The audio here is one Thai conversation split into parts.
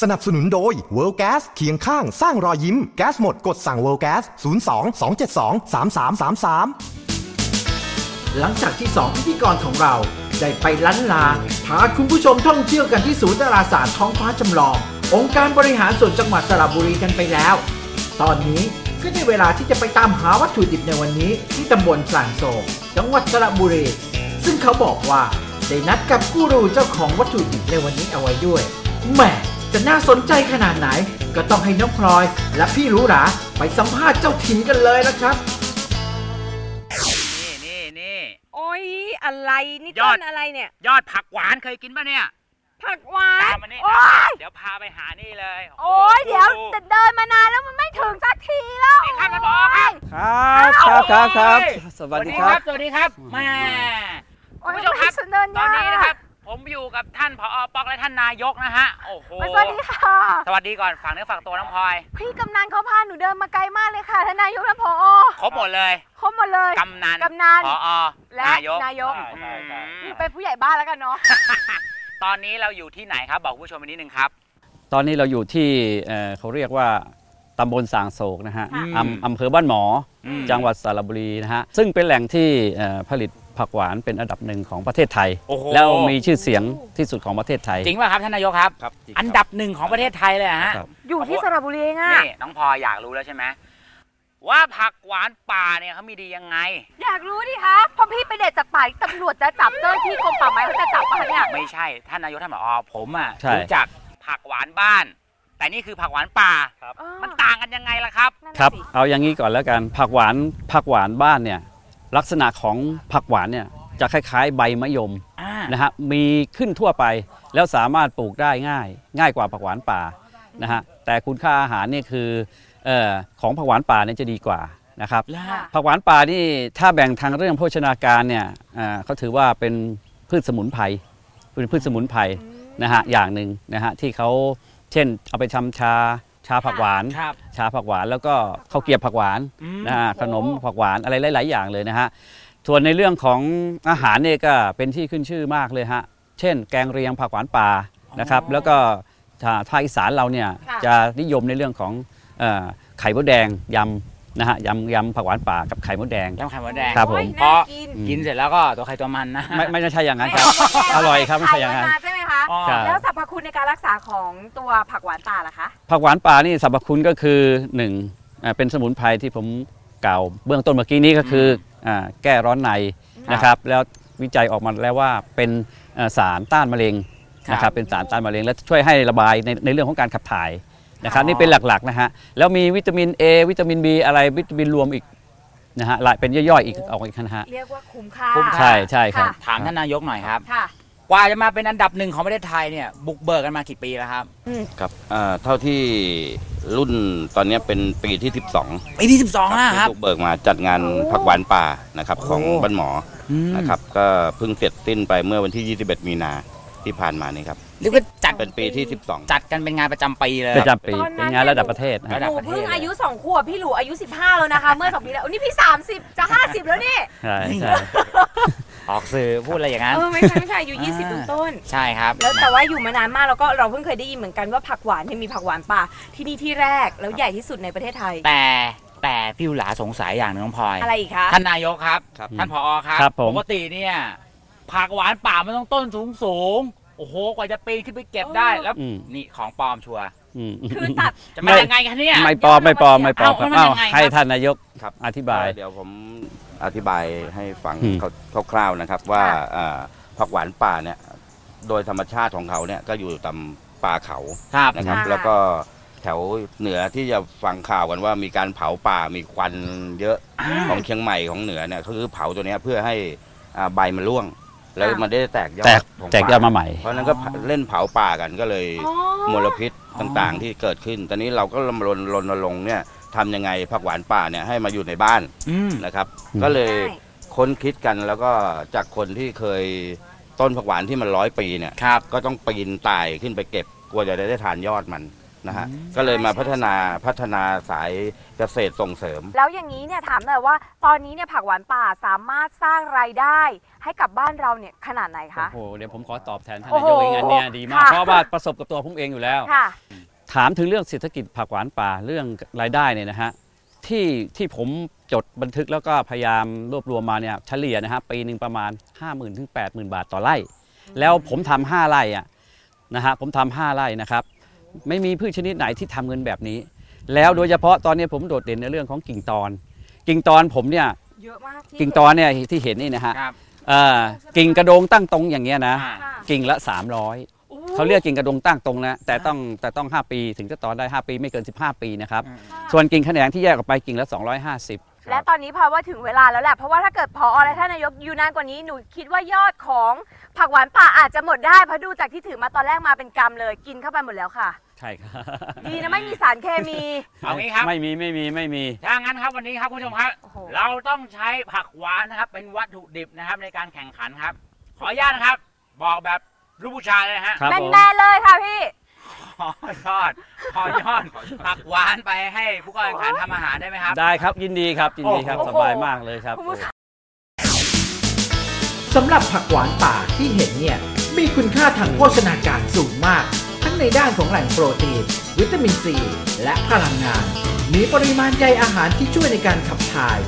สนับสนุนโดย World Gas เคียงข้างสร้างรอยยิ้ม แก๊สหมดกดสั่ง World Gas 02 272 3333 หลังจากที่สองพิธีกรของเรา ได้ไปล้านลา พาคุณผู้ชมท่องเที่ยวกันที่ศูนย์ดาราศาสตร์ท้องฟ้าจำลอง องค์การบริหารส่วนจังหวัดสระบุรีกันไปแล้ว ตอนนี้ก็ได้เวลาที่จะไปตามหาวัตถุดิบในวันนี้ ที่ตำบลพลานโศกจังหวัดสระบุรี ซึ่งเขาบอกว่าได้นัดกับกูรูเจ้าของวัตถุดิบในวันนี้เอาไว้ด้วยแหม จะน่าสนใจขนาดไหน ก็ต้องให้น้องพลอย และพี่รู้หราไปสัมภาษณ์เจ้าถิ่นกันเลยนะครับ นี่นี่นี่โอ้ยอะไรนี่ยอต้ดนอะไรเนี่ย ยอดผักหวานเคยกินป่ะเนี่ย ผักหวาตานมมานี่โอ้ยเดี๋ยวพาไปหานี่เลยโอ้ยโหเดี๋ยวดูแต่เดินมานานแล้วมันไม่ถึงสักทีแล้วนี่ครับท่านผอครับ ครับครับครับครับโอ้ยสวัสดีครับ สวัสดีครับแม่โอ้ยคุณผู้ชมครับฉันเดินตอนยากนี้นะครับ ผมอยู่กับท่านผอปอกและท่านนายกนะฮะ โอ้โห สวัสดีค่ะ สวัสดีก่อนฝากเนื้อฝากตัวน้องพลอย พี่กำนันเขาพาหนูเดินมาไกลมากเลยค่ะทนายกและพอครบหมดเลยครบหมดเลยกำนันกำนันผอและนายกนายกอืมนี่เป็นผู้ใหญ่บ้านแล้วกันเนาะ ตอนนี้เราอยู่ที่ไหนครับ บอกคุณผู้ชมไปนิดนึงครับ ตอนนี้เราอยู่ที่เอ่อเขาเรียกว่าตำบลสางโศกนะฮะค่ะอำอำเภอบ้านหมออมจังหวัดสระบุรีนะฮะ ซึ่งเป็นแหล่งที่เอ่อผลิต ผักหวานเป็นอันดับหนึ่งของประเทศไทย โอ้โห แล้วมีชื่อเสียงที่สุดของประเทศไทย จริงป่ะครับท่านนายกครับ ครับจริงอันดับหนึ่งของประเทศไทยเลยเหรอฮะ ครับ อยู่ที่สระบุรีเองอะนี่น้องพลอยอยากรู้แล้วใช่ไหมว่าผักหวานป่าเนี่ยเขามีดียังไง อยากรู้ดิคะพอพี่ไปเด็ดจากป่าตำรวจจะจับเจ้าหน้าที่กรมป่าไม้เขาจะจับป่ะคะเนี่ยไม่ใช่ท่านนายกท่านบอกอ๋อผมอะใช่ รู้จักผักหวานบ้าน แต่นี่คือผักหวานป่า เออมันต่างกันยังไงล่ะครับ นั่นครัน่ะบสิเอาอย่างนี้ก่อนแล้วกันผักหวานผักหวานบ้านเนี่ย ลักษณะของผักหวานเนี่ยจะคล้ายๆ ใบมะยมอ่านะฮะมีขึ้นทั่วไปแล้วสามารถปลูกได้ง่าย ง่ายกว่าผักหวานป่านะฮะแต่คุณค่าอาหารเนี่ยคือเออของผักหวานป่าเนี่ยจะดีกว่านะครับแล้วค่ะผักหวานป่านี่ถ้าแบ่งทางเรื่องโภชนาการเนี่ยอ่าเขาถือว่าเป็นพืชสมุนไพรเป็นพืชสมุนไพรนะฮะอย่างหนึ่งนะฮะที่เขาเช่นเอาไปทำชา ชาผักหวาน ครับชาผักหวานแล้วก็ข้าวเกรียบผักหวานอืม นะฮะขนมผักหวานอะไรหลาย ๆ อย่างเลยนะฮะส่วนในเรื่องของอาหารเนี่ยก็เป็นที่ขึ้นชื่อมากเลยฮะเช่น แกงเรียงผักหวานป่านะครับแล้วก็ทางภาคอีสานเราเนี่ยค่ะ จะนิยมในเรื่องของเอ่อไข่มดแดงยำนะฮะยำยำผักหวานป่ากับไข่มดแดง ยำไข่มดแดง ครับผม โอ้ยพอน่ากินกินเสร็จแล้วก็ตัวใครตัวมันนะ ไม่ไม่ใช่อย่างนั้นครับ อร่อยครับไม่ใช่อย่างนั้นขมใช่ไหมคะ อ๋อใช่แล้วสรรพคุณในการรักษาของตัวผักหวานป่าล่ะคะผักหวานป่านี่สรรพคุณก็คือหนึ่งอ่าเป็นสมุนไพรที่ผมกล่าวเบื้องต้นเมื่อกี้นี้ก็คืออ่าแก้ร้อนในนะครับ แล้ววิจัยออกมาแล้วว่าเป็นเอ่อสารต้านมะเร็งนะครับเป็นสารต้านมะเร็งและช่วยให้ระบายในในเรื่องของการขับถ่ายนะครับนี่เป็นหลักๆนะฮะแล้วมีวิตามิน A วิตามิน B อะไรวิตามินรวมอีกนะฮะหลายเป็นย่อยๆอีกออกอีกนะฮะเรียกว่าคุ้มค่า คุ้มค่า ใช่ใช่ครับค่ะถามท่านนายกหน่อยครับ ค่ะ กว่าจะมาเป็นอันดับหนึ่งของประเทศไทยเนี่ยบุกเบิกกันมากี่ปีแล้วครับครับอ่าเท่าที่รุ่นตอนนี้เป็นปีที่ 12ปีที่สิบสองแล้วครับ ที่บุกเบิกมาจัดงานโอ้ผักหวานป่านะครับโอ้ของบ้านหมออืมนะครับก็เพิ่งเสร็จสิ้นไปเมื่อวันที่ 21 มีนาที่ผ่านมานี่ครับ เรียกว่าจัดเป็นปีที่ 12 จัดกันเป็นงานประจำปีเลย ประจำปีตอนนั้น เป็นงานระดับประเทศนะระฮะดัหบนูประเทศเพิ่งเลยอายุ2ขวบพี่หลูอายุ 15 แล้วนะคะ เมื่อ2ปีแล้วโอ้นี่พี่ 30 จะ 50 แล้วนี่ ใช่ใช่ ออกสื่อพูดอะไรอย่างนั้น เออไม่ใช่ไม่ใช่อายุ20ต้นใช่ครับ ๆแล้วแต่ว่าอยู่มานานมากแล้วก็เราเพิ่งเคยได้ยินเหมือนกันว่าผักหวานเนี่ยมีผักหวานป่าที่นี่ที่แรกแล้วใหญ่ที่สุดในประเทศไทย แต่แต่พี่หลาสงสัยอย่างหนึงน้องพลอยอะไรอีกคะ ท่านนายกครับ ครับ ท่านผอครับ ครับผม ปกติเนี่ยผักหวานป่ามันต้องต้นสูงสูงๆโอ้โหกว่าจะปีนขึ้นไปเก็บได้แล้วอืม นี่ของปลอมชัวร์อืมคือตัด จะเป็นยังไงกันเนี่ย ไม่ปลอมไม่ปลอมไม่ปลอมครับเอ้าเอ้าแล้วมันยังไงครับ ให้ท่านนายกครับ อธิบาย เดี๋ยวผม อธิบายให้ฟังอืม คร่าวๆนะครับ ว่าค่ะ อ่าผักหวานป่าเนี่ยโดยธรรมชาติของเขาเนี่ยก็อยู่ตามป่าเขาครับ นะครับ ค่ะ แล้วก็แถวเหนือที่จะฟังข่าวกันว่ามีการเผาป่ามีควันเยอะของเชียงใหม่ของเหนือเนี่ยเขาคือเผาตัวเนี้ยเพื่อให้อ่าใบมันร่วง แล้วมันได้แตกยอดแตกของแตกยอดมาใหม่ เพราะฉะนั้นก็เล่นเผาป่ากันก็เลยอ๋อ มลพิษต่างๆที่เกิดขึ้น ตอนนี้เราก็รณรงค์รณรงค์เนี่ย ทำยังไงผักหวานป่าเนี่ยให้มาอยู่ในบ้านอืม นะครับ อืม ก็เลยได้ค้นคิดกันแล้วก็จากคนที่เคยต้นผักหวานที่มันร้อยปีเนี่ยครับ ก็ต้องปีนตายขึ้นไปเก็บกลัวจะได้ทานยอดมันนะฮะก็เลยมาพัฒนาพัฒนาสายเกษตรส่งเสริม แล้วอย่างนี้เนี่ยถามหน่อยว่า ตอนนี้เนี่ยผักหวานป่าสามารถสร้างรายได้ ให้กับบ้านเราเนี่ยขนาดไหนคะ โอ้โห เดี๋ยวผมขอตอบแทนท่านโอ้นายโหกเองอันเนี้ยดีมาก ค่ะ เพราะว่าประสบกับตัวผมเองอยู่แล้ว ค่ะ ถามถึงเรื่องเศรษฐกิจผักหวานป่าเรื่องรายได้เนี่ยนะฮะที่ที่ผมจดบันทึกแล้วก็พยายามรวบรวมมาเนี่ยเฉลี่ยนะฮะปีหนึ่งประมาณ 5 0,000ถึง80,000 บาทต่อไร่ แล้วผมทำห้าไร่อะนะฮะผมทำห้าไร่นะครับไม่มีพืชชนิดไหนที่ทำเงินแบบนี้ แล้วโดยเฉพาะตอนนี้ผมโดดเด่นในเรื่องของกิ่งตอน กิ่งตอนผมเนี่ยเยอะมากที่กิ่งตอนเนี่ยที่เห็นนี่นะฮะครับ เอ่อกิ่งกระโดงตั้งตรงอย่างเงี้ยนะ อ่าค่ะกิ่งละ 300 เขาเรียกกิ่งกระดงตั้งตรงนะแต่ต้องแต่ต้อง 5 ปี ถึงจะต่อได้ 5 ปีไม่เกิน 15 ปีนะครับส่วนกิ่งแขนงที่แยกออกไปกิ่งละ 250 และตอนนี้พอว่าถึงเวลาแล้วแหละ เพราะว่าถ้าเกิดพอและท่านนายกอยู่นานกว่านี้หนูคิดว่ายอดของผักหวานป่าอาจจะหมดได้เพราะดูจากที่ถือมาตอนแรกมาเป็นกำเลยกินเข้าไปหมดแล้วค่ะ ใช่ครับดีนะไม่มีสารเคมี เอางี้ครับไม่มีไม่มีไม่มีถ้างั้นครับวันนี้ครับคุณผู้ชมครับโอ้โห เราต้องใช้ผักหวานนะครับเป็นวัตถุดิบนะครับในการแข่งขันครับ ขออนุญาตนะครับ บอกแบบ ลูกผู้ชายเลยนะฮะครับแมนผมแมนๆเลยค่ะพี่ ขอยอดขอยอดผักหวานไปให้ผู้เข้าแข่งขันทำอาหารได้ไหมครับ ได้ครับยินดีครับยินดีครับ โอ้โห สบายมากเลยครับ คุณผู้ชม สำหรับผักหวานป่าที่เห็นเนี่ย มีคุณค่าทางโภชนาการสูงมาก ทั้งในด้านของแหล่งโปรตีน วิตามินซี และพลังงาน มีปริมาณใยอาหารที่ช่วยในการขับถ่าย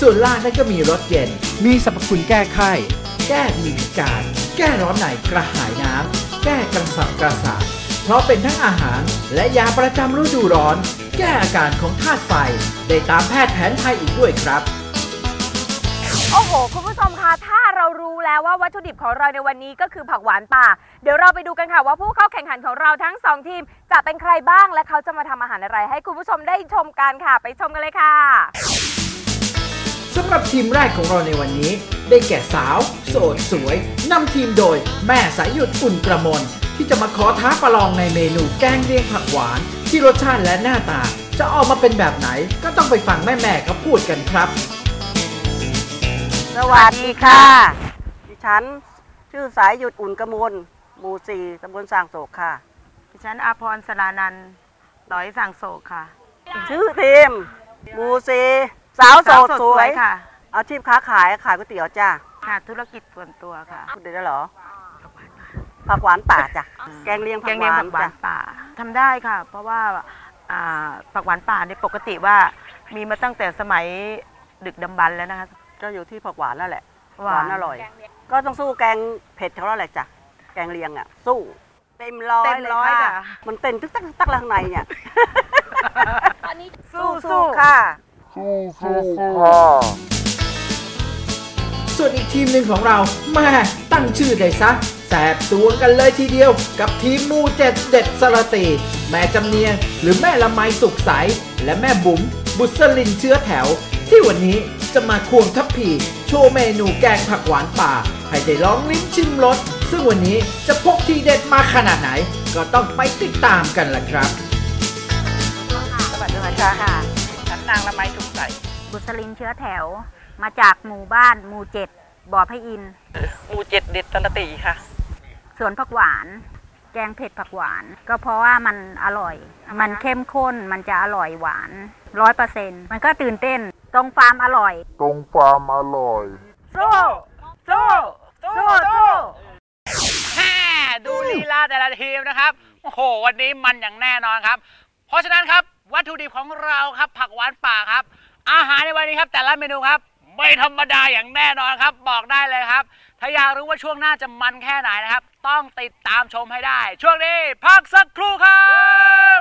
ส่วนล่างนั่นก็มีรสเย็น มีสรรพคุณแก้ไข้ แก้มีพิการ แก้ร้อนในกระหายน้ำ แก้กระสับกระส่ายเพราะเป็นทั้งอาหารและยาประจำฤดูร้อน แก้อาการของธาตุไฟ ได้ตามแพทย์แผนไทยอีกด้วยครับ โอ้โห คุณผู้ชมคะถ้าเรารู้แล้วว่าวัตถุดิบของเราในวันนี้ก็คือผักหวานป่า เดี๋ยวเราไปดูกันค่ะว่าผู้เข้าแข่งขันของเราทั้งสองทีม จะเป็นใครบ้างและเขาจะมาทำอาหารอะไร ให้คุณผู้ชมได้ชมกันค่ะ ไปชมกันเลยค่ะสำหรับทีมแรกของเราในวันนี้ ได้แก่สาว โสดสวยนำทีมโดยแม่สายหยุดอุ่นกระมนที่จะมาขอท้าประลองในเมนูแกงเลียงผักหวาน ที่รสชาติและหน้าตา จะออกมาเป็นแบบไหนก็ต้องไปฟังแม่ๆเขาพูดกันครับ สวัสดีค่ะ ดิฉัน ชื่อสายหยุดอุ่นกระมวลหมู่สี่ตำบลสร้างโศกค่ะ ดิฉันอาพรสรานันท์ร้อยสั่งโศกค่ะ ชื่อทีมหมู่สี่สาวโสดสวยค่ะ อาชีพค้าขายขายก๋วยเตี๋ยวจ้าค่ะธุรกิจส่วนตัวค่ะพูดได้แล้วเหรอผักหวานป่าจ้ะแกงเลียงแกผักงหเลียงวาผันกหวาจ้ะนป่าทำได้ค่ะ เพราะว่าอ่าผักหวานป่าในยปกติว่ามีมาตั้งแต่สมัยดึกดำบรรพ์แล้วนะคะ ก็อยู่ที่ผักหวานนั่นแหละหวาน อร่อย ก็ต้องสู้แกงเผ็ดเขาแล้วแหละจ้ะแกงเลียงอะ สู้เต็มร้อยเต็มเลยร้อยค่ะค่ะ มันเต้นตึกตักตึกตักแล้วข้างในเนี่ยสู้สู้ค่ะส่ ส่วนอีกทีมหนึ่งของเราแม่ตั้งชื่อได้ซะแสบสวงกันเลยทีเดียว กับทีมมูเจ็ดเด็ดสระตีแม่จำเนียง หรือแม่ละไมสุขใส และแม่บุ๋มบุษลินเชื้อแถว ที่วันนี้จะมาควงทัพพีโชว์เมนูแกงผักหวานป่า ให้ได้ลองลิ้มชิมรสซึ่งวันนี้จะพกทีเด็ดมาขนาดไหน ก็ต้องไปติดตามกันล่ะครับ สวัสดีค่ะค่ะฉันนางละไมถูกใส บุษลินเชื้อแถว มาจากหมู่บ้านหมู่เจ็ดบ่อพระอินทร์หมู่เจ็ดเด็ดตะติค่ะ สวนผักหวาน แกงเผ็ดผักหวาน ก็เพราะว่ามันอร่อย มันเข้มข้นมันจะอร่อยหวานร้อยเปอร์เซ็นต์มันก็ตื่นเต้น ตรงความอร่อยสู้สู้สู้สู้แม่ดูลีลาแต่ละทีมนะครับ โอ้โห วันนี้มันอย่างแน่นอนครับ เพราะฉะนั้นครับ วัตถุดิบของเราครับ ผักหวานป่าครับ อาหารในวันนี้ครับ แต่ละเมนูครับ ไม่ธรรมดาอย่างแน่นอนครับ บอกได้เลยครับ ถ้าอยากรู้ว่าช่วงหน้าจะมันแค่ไหนนะครับ ต้องติดตามชมให้ได้ ช่วงนี้พักสักครู่ครับ